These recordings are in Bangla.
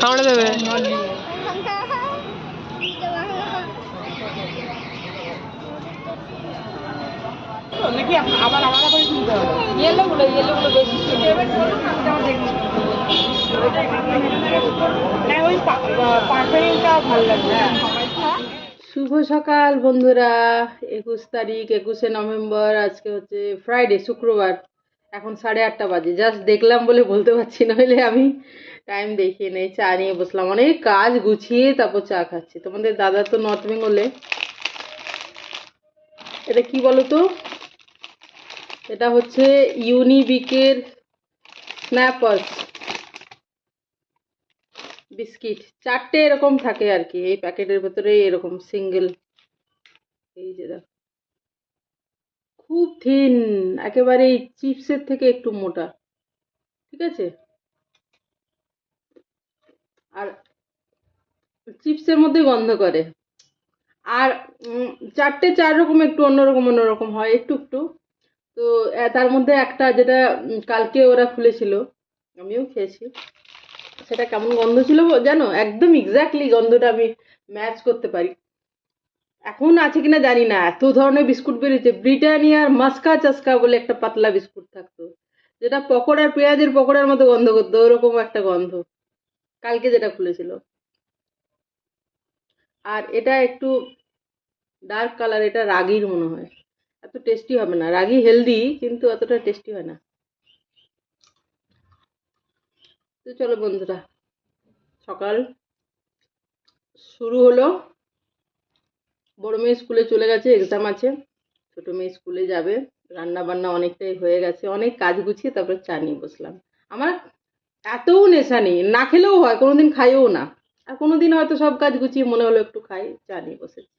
সামনে দেবে? নাকি আবার আলাদা করে কিনতে হবে। ইয়েলোগুলো ইয়েলোগুলো বেশি হ্যাঁ ওই পারফেক্টটা ভালো লাগবে শুভ সকাল বন্ধুরা। একুশ তারিখ একুশে নভেম্বর আজকে হচ্ছে ফ্রাইডে শুক্রবার। এখন সাড়ে আটটা বাজে। জাস্ট দেখলাম বলে বলতে পারছি নইলে আমি টাইম দেখিয়ে নেই, চা নিয়ে বসলাম। অনেক কাজ গুছিয়ে তারপর চা খাচ্ছি। তোমাদের দাদা তো নর্থ বেঙ্গলে এটা কি বলো তো এটা হচ্ছে ইউনিবিকের স্ন্যাপার্স বিস্কিট চারটে এরকম থাকে আর কি, এই প্যাকেটের ভেতরে এরকম সিঙ্গেল এই যে দেখো। খুব থিন একেবারে চিপসের থেকে একটু মোটা, ঠিক আছে? আর চিপসের মধ্যে গন্ধ করে। আর চারটে চার রকম, একটু অন্যরকম অন্যরকম হয়, একটু একটু। তো তার মধ্যে একটা যেটা কালকে ওরা খুলেছিল, আমিও খেয়েছি। সেটা কেমন গন্ধ ছিল জানো? একদম এক্স্যাক্টলি গন্ধটা আমি ম্যাচ করতে পারি। এখন আছে কিনা জানি না। এত ধরনের বিস্কুট বেরিয়েছে। ব্রিটানিয়ার মাস্কা চাস্কা বলে একটা পাতলা বিস্কুট থাকতো, যেটা পকোড়ার পেঁয়াজের পকোড়ার মতো গন্ধ করতো, ওরকম একটা গন্ধ। কালকে যেটা খুলেছিল। আর এটা একটু ডার্ক কালার এটা রাগির মনে হয়। এত টেস্টি হবে না। রাগি হেলদি কিন্তু অতটা টেস্টি হয় না। তো চলো বন্ধুরা, সকাল শুরু হলো। বড় মেয়ে স্কুলে চলে গেছে এক্সাম আছে। ছোট মেয়ে স্কুলে যাবে। রান্না বান্না অনেকটাই হয়ে গেছে। অনেক কাজ গুছিয়ে তারপর চা নিয়ে বসলাম। আমার এতও নেশা নেই। না খেলেও হয়, কোনোদিন খাইও না। আর কোনোদিন হয়তো সব কাজ গুছিয়ে মনে হলো একটু খাই, চা নিয়ে বসেছি।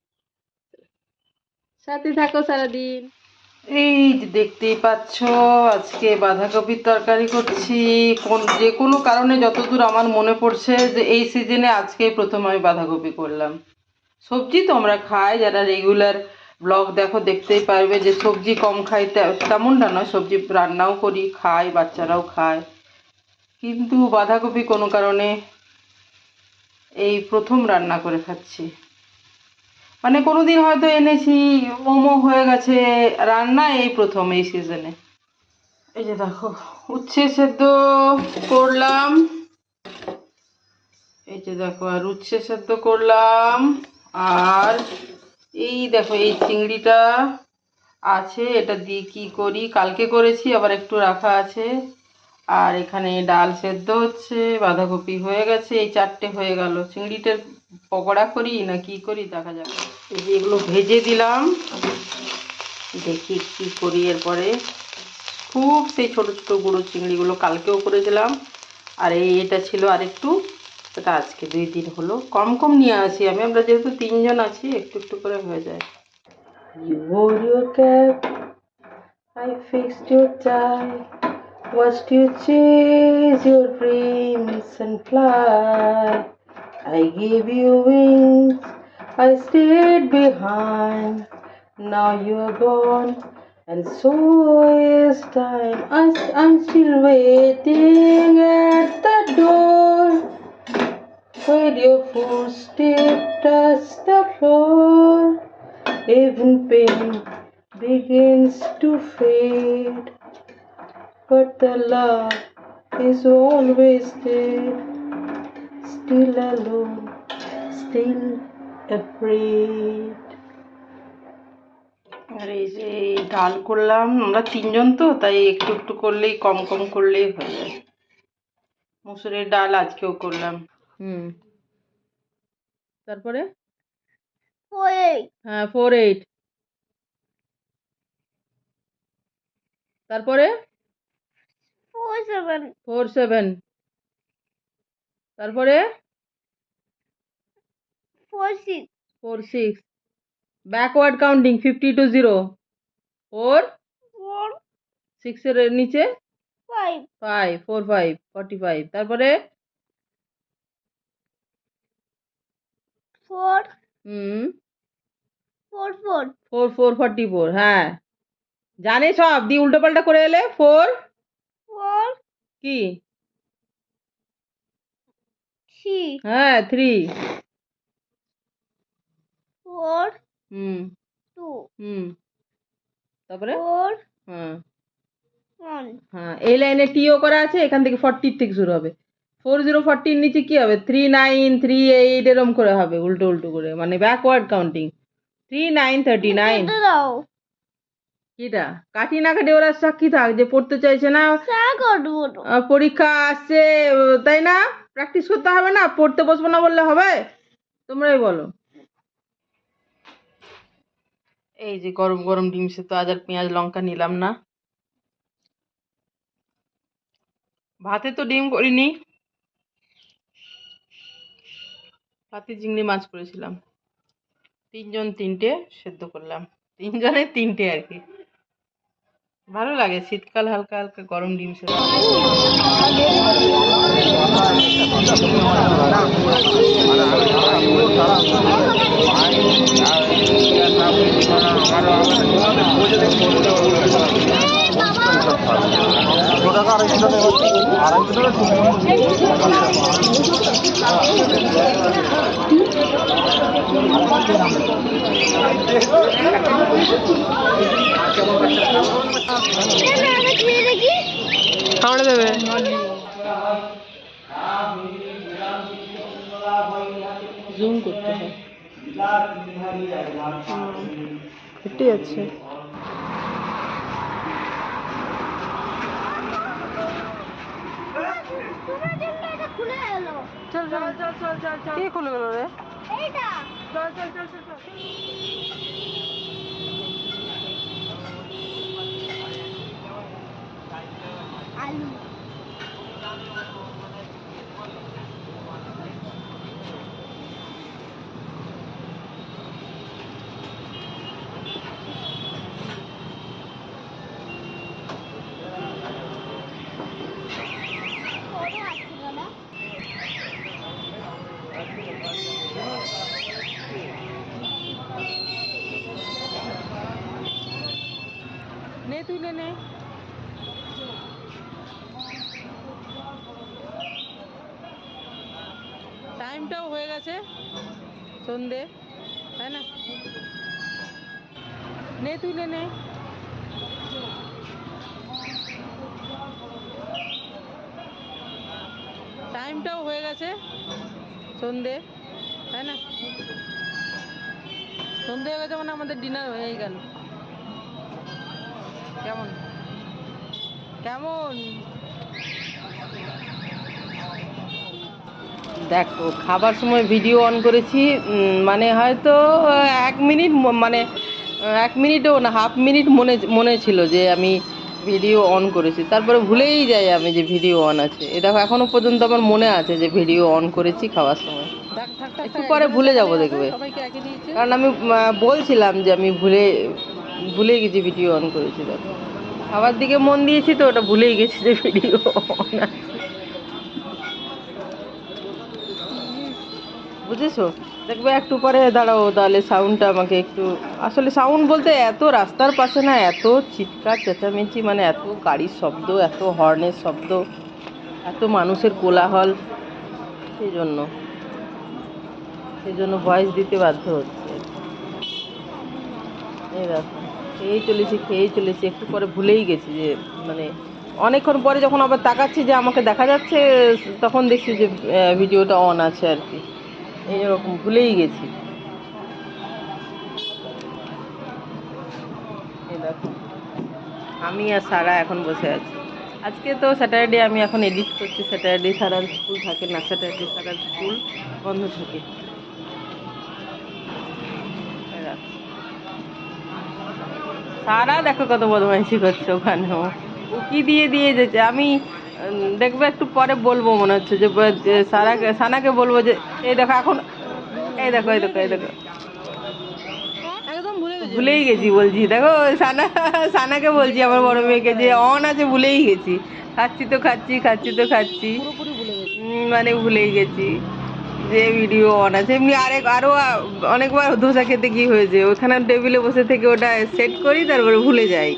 সাথে থাকো সারাদিন। এই যে দেখতেই পাচ্ছ, আজকে বাঁধাকপির তরকারি করছি। কোন, যে কোনো কারণে যতদূর আমার মনে পড়ছে যে এই সিজনে আজকেই প্রথম আমি বাঁধাকপি করলাম। সবজি তো আমরা খাই, যারা রেগুলার ব্লগ দেখো দেখতেই পারবে যে সবজি কম খাই তেমনটা নয়, সবজি রান্নাও করি, খাই, বাচ্চারাও খায়। কিন্তু বাঁধাকপি কোনো কারণে এই প্রথম রান্না করে খাচ্ছি। মানে কোনো দিন হয়তো এনেছি মোমো হয়ে গেছে, রান্না এই প্রথম, এই সিজনে এই যে দেখো, উচ্ছে সেদ্ধ করলাম। এই যে দেখো, আর উচ্ছে সেদ্ধ করলাম। আর এই দেখো, এই চিংড়িটা আছে, এটা দিয়ে কি করি? কালকে করেছি, আবার একটু রাখা আছে। আর এখানে ডাল সেদ্ধ হচ্ছে, বাঁধাকপি হয়ে গেছে, এই চারটে হয়ে গেল। চিংড়িটার পকোড়া করি না কি করি, দেখা যাবে এগুলো ভেজে দিলাম। দেখি কি করি এরপরে। খুব সেই ছোট, ছোটো গুঁড়ো চিংড়িগুলো কালকেও করেছিলাম। আর এই এটা ছিল আরেকটু সেটা আজকে দুই দিন হলো কম কম নিয়ে আসি আমি আমরা যেহেতু তিনজন আছি একটু একটু করে হয়ে যায় You wore your cap, I fixed your tie, watched you chase your dreams and fly. I gave you wings, I stayed behind. Now you're gone, and so is time. I, I'm still waiting at the door. Where your footsteps touch the floor, even pain begins to fade. But the love is always there, still alone, still afraid. আর এই যে ডাল করলাম আমরা তিনজন তো তাই একটু একটু করলেই কম কম করলেই হয়ে যায় মুসুরের ডাল আজকেও করলাম হুম। তারপরে? হ্যাঁ ফোর এইট তারপরে? ফোর সেভেন তারপরে? Four six backward counting fifty two zero four সিক্সের নিচে? Five five four five forty five তারপরে? হুম ফোর ফোর ফর্টি ফোর হ্যাঁ। জানে সব দিয়ে উল্টো পাল্টা করে এলে ফোর ফোর কি? থ্রি হ্যাঁ থ্রি ফোর হুম। টু হুম। তারপরে? ফোর হ্যাঁ। হ্যাঁ এই লাইনে টিও করা আছে এখান থেকে ফর্টির থেকে শুরু হবে। ফোর জিরো ফর্টির নিচে কি হবে? থ্রি নাইন থ্রি এইট এরম করে হবে উল্টো উল্টো করে মানে backward counting three nine thirty nine. কিটা? কাটি না কাটি ওরা সাক্ষী থাক যে পড়তে চাইছে না। পরীক্ষা আসছে তাই না? প্র্যাকটিস করতে হবে না পড়তে বসবো না বললে হবে? তোমরাই বলো। এই যে গরম গরম ডিম সেদ্ধ আজ আর পেঁয়াজ লঙ্কা নিলাম না। ভাতে তো ডিম করিনি। ভাতে চিংড়ি মাছ করেছিলাম। তিনজন তিনটে সেদ্ধ করলাম। তিনজনের তিনটে আর কি। ভালো লাগে, শীতকাল হালকা হালকা গরম ডিম সেদ্ধ। খাওয়ানো দেবে জুম করতে হয় হেঁটে যাচ্ছে চল চল চল চল চল চল। কে খুলে গেল রে? চল চল চল চল চল। নে, তুই নে টাইমটাও হয়ে গেছে সন্ধে, তাই না? নে নে নে। টাইমটাও হয়ে গেছে সন্ধে, তাই না? সন্ধে হয়ে গেছে মানে আমাদের ডিনার হয়েই গেল। কেমন? কেমন? দেখো খাবার সময় ভিডিও অন করেছি মানে হয়তো এক মিনিট মানে এক মিনিটও না হাফ মিনিট মনে মনে ছিল যে আমি ভিডিও অন করেছি। তারপরে ভুলেই যাই আমি যে ভিডিও অন আছে। এ দেখো এখনও পর্যন্ত আমার মনে আছে যে ভিডিও অন করেছি খাওয়ার সময়। একটু পরে ভুলে যাব দেখবে। কারণ আমি বলছিলাম যে আমি ভুলে ভুলে গেছি ভিডিও অন করেছি, দেখো। খাবার দিকে মন দিয়েছি তো, ওটা ভুলেই গেছি যে ভিডিও অন বুঝেছ? দেখবে একটু পরে দাঁড়াও, তাহলে সাউন্ডটা আমাকে একটু আসলে সাউন্ড বলতে এত রাস্তার পাশে না, এত চিৎকার, চেঁচামেচি মানে এত গাড়ির শব্দ, এত হর্নের শব্দ, এত মানুষের কোলাহল সেই জন্য সেই জন্য ভয়েস দিতে বাধ্য হচ্ছে। এই দেখো। খেয়েই চলেছি খেয়েই চলেছি, একটু পরে ভুলেই গেছি যে মানে অনেকক্ষণ পরে যখন আবার তাকাচ্ছি যে আমাকে দেখা যাচ্ছে, তখন দেখছি যে ভিডিওটা অন আছে আর কি। এইরকম ভুলেই গেছি। আমি আর সারা এখন বসে আছি। আজকে তো স্যাটারডে আমি এখন এডিট করছি। স্যাটারডে সারা স্কুল থাকে না। স্যাটারডে সারা স্কুল বন্ধ থাকে। সারা দেখো কত বদমাইশি করছে ওখানে। কি দিয়ে দিয়ে যেছে আমি দেখবে একটু পরে বলব মনে হচ্ছে যে সারাকে সানাকে বলব যে এই দেখো এখন এই দেখো এই দেখো এই দেখো। একদম ভুলে ভুলেই গেছি বলছি। দেখো সানা সানাকে বলছি আমার বড় মেয়েকে যে অন আছে ভুলেই গেছি। খাচ্ছি তো খাচ্ছি খাচ্ছি তো খাচ্ছি। মানে ভুলেই গেছি। যে ভিডিও অন আছে। এমনি আরেক আরও অনেকবার ধোসা খেতে কি হয়েছে। ওখানে টেবিলে বসে থেকে ওটা সেট করি তারপরে ভুলে যাই।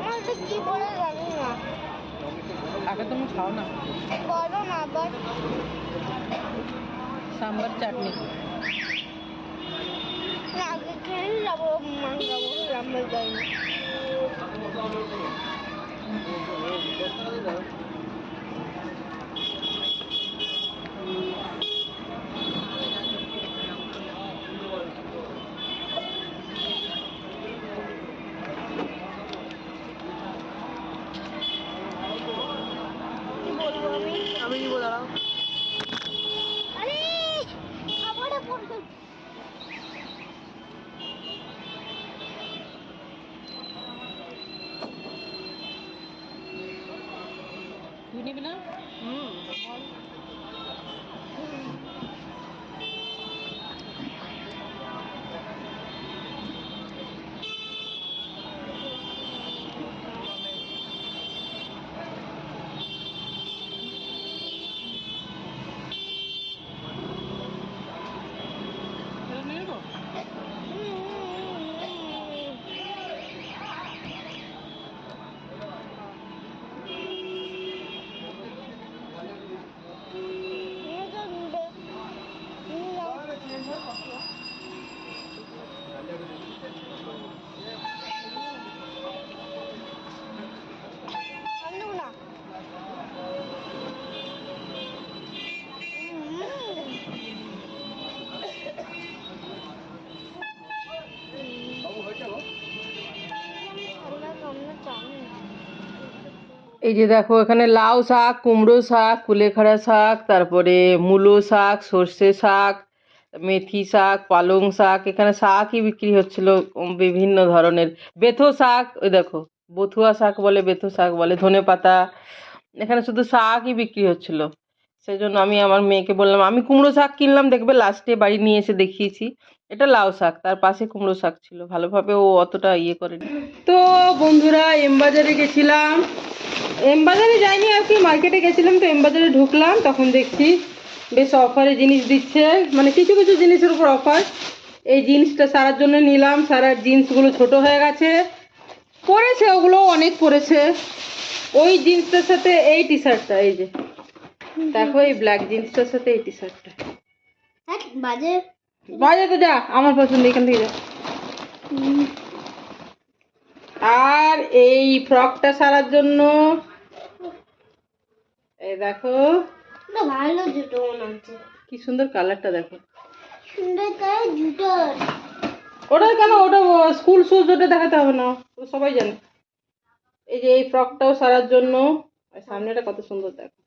আমার তো কি বলে জানি না। আগে তুমি খাও না। বলো না আবার সাম্বার চাটনি। আগে খেয়ে যাব যাইনি কি বলব আমি আমি নিবো দাঁড়াও আরে এই যে দেখো, এখানে লাউ শাক, কুমড়ো শাক, কুলেখাড়া শাক, তারপরে মূলো শাক, সর্ষে শাক, মেথি শাক, পালং শাক, এখানে শাকই বিক্রি হচ্ছিল বিভিন্ন ধরনের। বেথো শাক, ওই দেখো, বথুয়া শাক বলে, বেথো শাক বলে, ধনে পাতা, এখানে শুধু শাকই বিক্রি হচ্ছিল। সেই জন্য আমি আমার মেয়েকে বললাম, আমি কুমড়ো শাক কিনলাম, দেখবে লাস্টে বাড়ি নিয়ে এসে দেখিয়েছি, এটা লাউ শাক, তার পাশে কুমড়ো শাক ছিল। ভালোভাবে ও অতটা ইয়ে করেনি। তো বন্ধুরা এম বাজারে গেছিলাম। এম বাজারে যাইনি আর কি মার্কেটে গেছিলাম তো এম বাজারে ঢুকলাম তখন দেখছি বেশ অফারে জিনিস দিচ্ছে মানে কিছু কিছু জিনিসের উপর অফার এই জিন্সটা সারার জন্য নিলাম সারার জিন্সগুলো ছোট হয়ে গেছে। পরেছে ওগুলো অনেক পরেছে। ওই জিন্সটার সাথে এই টি শার্টটা এই যে। দেখো এই ব্ল্যাক জিন্সটার সাথে এই টি শার্টটা বাজে? বাজাতে যা আমার পছন্দ এখান থেকে যা। আর এই ফ্রকটা সারার জন্য এই দেখো। ভালো জুতো হচ্ছে কি সুন্দর কালারটা দেখো। সুন্দর করে জুতো। ওটা কেন? ওটা স্কুল শুজ ওটা দেখাতে হবে না। সবাই জানে। এই যে এই ফ্রকটাও সারার জন্য। আর সামনেটা কত সুন্দর দেখো।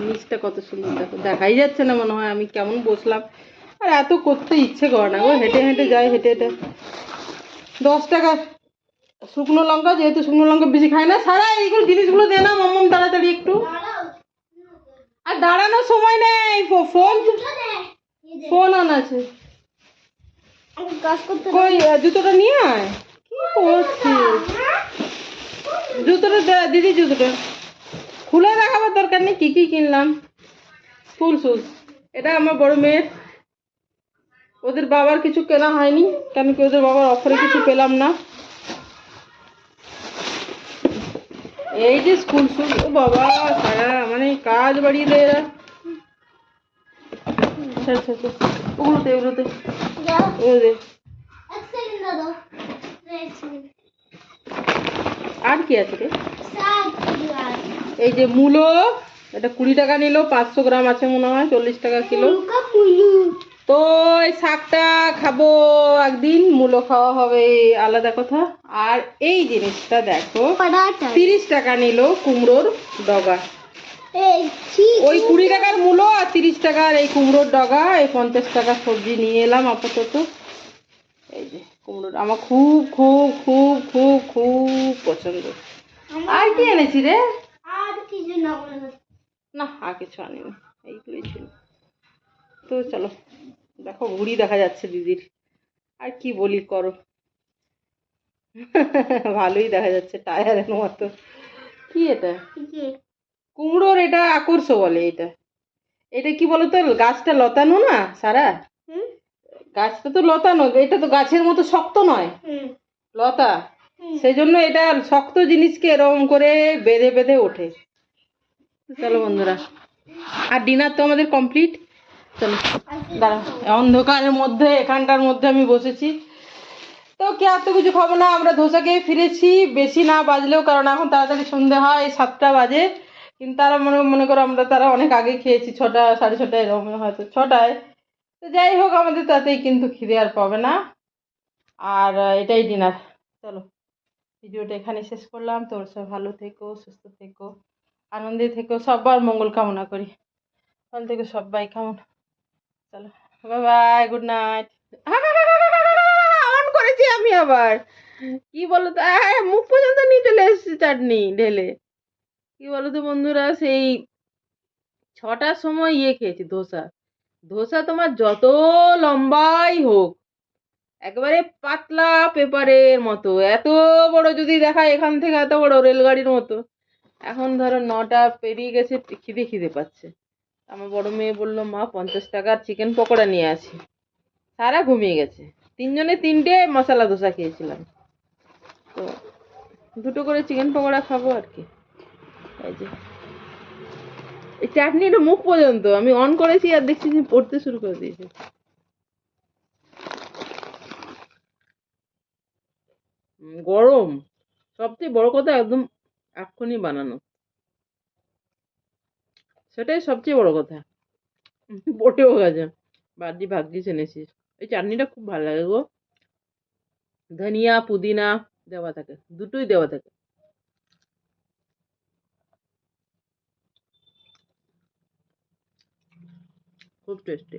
নিচটা কত সুন্দর দেখো। দেখাই যাচ্ছে না মনে হয়। আমি কেমন বসলাম। আর এত করতে ইচ্ছে করে না গো। হেঁটে হেঁটে যাই হেঁটে হেঁটে। দশ টাকা। শুকনো লঙ্কা যেহেতু শুকনো লঙ্কা বেশি খায় না সারা এইগুলো জিনিসগুলো দে না মাম্মাম তাড়াতাড়ি একটু। আর দাঁড়ানোর সময় নেই ফোন ফোন অন আছে। কই জুতোটা নিয়ে আয়। কি করছিস? জুতোটা দে দিদি জুতোটা। খুলে দেখাবার দরকার নেই কি কি কিনলাম? School shoes. এটা আমার বড় মেয়ের। ওদের বাবার কিছু কেনা হয়নি কেন কি ওদের বাবার অফারে কিছু পেলাম না। এই যে স্কুল শুজ ও বাবা সারা মানে কাজ বাড়িয়ে দেয় এরা। ছাড়। ওগুলোতে ওগুলোতে। আর কি আছে রে? এই যে মূলো, এটা কুড়ি টাকা নিল, পাঁচশো গ্রাম আছে মনে হয়, চল্লিশ টাকা কিলো। তো এই শাকটা খাব একদিন মূলো খাওয়া হবে আলাদা কথা। আর এই জিনিসটা দেখো তিরিশ টাকা নিল কুমড়োর ডগা। ওই কুড়ি টাকার মূলো আর তিরিশ টাকার এই কুমড়োর ডগা এই পঞ্চাশ টাকা সবজি নিয়ে এলাম আপাতত। এই যে কুমড়োর আমার খুব খুব খুব খুব খুব পছন্দ। আর কি এনেছি রে? আর কিছু না না আর কিছু আনিনি। এইগুলোই ছিল। তো চলো দেখো ঘুড়ি দেখা যাচ্ছে দিদির। আর কি বলি করো? ভালোই দেখা যাচ্ছে টায়ারের মতো। কি এটা? কুমড়োর এটা আকর্ষ বলে এটা। এটা কি বলতো গাছটা লতানো না সারা? গাছটা তো লতানো এটা তো গাছের মতো শক্ত নয়। লতা। সেই জন্য এটা শক্ত জিনিসকে এরকম করে বেঁধে বেঁধে ওঠে। চলো বন্ধুরা। আর ডিনার তো আমাদের কমপ্লিট। চলো দাঁড়া অন্ধকারের মধ্যে এখানটার মধ্যে আমি বসেছি। তো কে আর তো কিছু খাব না আমরা ধোসা খেয়ে ফিরেছি। বেশি না বাজলেও কারণ এখন তাড়াতাড়ি সন্ধে হয় সাতটা বাজে। কিন্তু তারা মনে মনে করো আমরা তারা অনেক আগে খেয়েছি ছটা সাড়ে ছটায় এরকম হয়তো ছটায়। তো যাই হোক আমাদের তাতেই কিন্তু খিদে আর পাবে না। আর এটাই ডিনার। চলো ভিডিওটা এখানে শেষ করলাম। তোর সব ভালো থেকো সুস্থ থেকো আনন্দে থেকো সবার মঙ্গল কামনা করি। ভালো থেকো সবাই কেমন? চলো। বাই গুড নাইট অন করেছি আমি আবার। কি বলো তো মুখ পর্যন্ত নিয়ে চলে এসেছে চাটনি ঢেলে। কি বলো তো বন্ধুরা? সেই ছটার সময় ইয়ে খেয়েছি, ধোসা। ধোসা তোমার যত লম্বাই হোক, একেবারে পাতলা পেপারের মতো। এত বড় যদি দেখায় এখান থেকে এত বড় রেলগাড়ির মতো। এখন ধরো নটা পেরিয়ে গেছে, খিদে খিদে পাচ্ছে। আমার বড় মেয়ে বলল, মা, পঞ্চাশ টাকার চিকেন পকোড়া নিয়ে আসি। সারা ঘুমিয়ে গেছে। তিনজনে তিনটে মশলা ধোসা খেয়েছিলাম। তো দুটো করে চিকেন পকোড়া খাব আর কি। এই যে। এই চাটনিটা মুখ পর্যন্ত, আমি অন করেছি আর দেখছি যে পড়তে শুরু করে দিয়েছে। গরম। সবচেয়ে বড় কথা একদম এক্ষুনি বানানো। সেটাই সবচেয়ে বড় কথা। বটেও গেছে বাদি ভাগ্যিস এনেছিস। এই চাটনিটা খুব ভালো লাগে গো। ধনিয়া পুদিনা দেওয়া থাকে। দুটোই দেওয়া থাকে। খুব টেস্টি